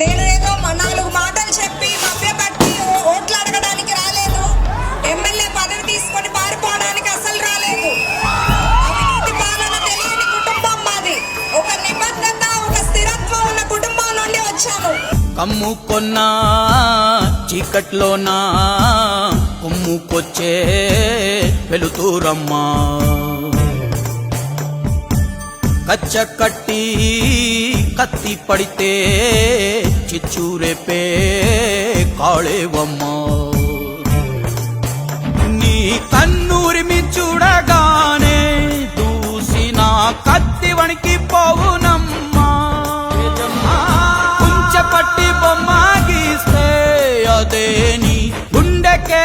నేను ఏదో నాలుగు మాటలు చెప్పి మభ్యపట్టి ఓట్లు అడగడానికి రాలేదు. ఎమ్మెల్యే పదవి తీసుకొని పారిపోవడానికి అసలు రాలేదు. అవినీతి పాలన తెలియని కుటుంబం మాది. ఒక నిబద్ధత ఒక స్థిరత్వం ఉన్న కుటుంబం నుండి వచ్చాము కమ్ముకొన్నా చీకట్లోనా కొమ్ముకొచ్చే వెలుతురమ్మా. కచ్చ కట్టి కత్తి పడితే చిచ్చూరేపే కాళేవమ్మ నీ కన్నూరిమి చూడగానే దూసిన కత్తి వణికి పోవునమ్మా. కుంచె పట్టి బొమ్మ గీస్తే అదే నీ గుండెకే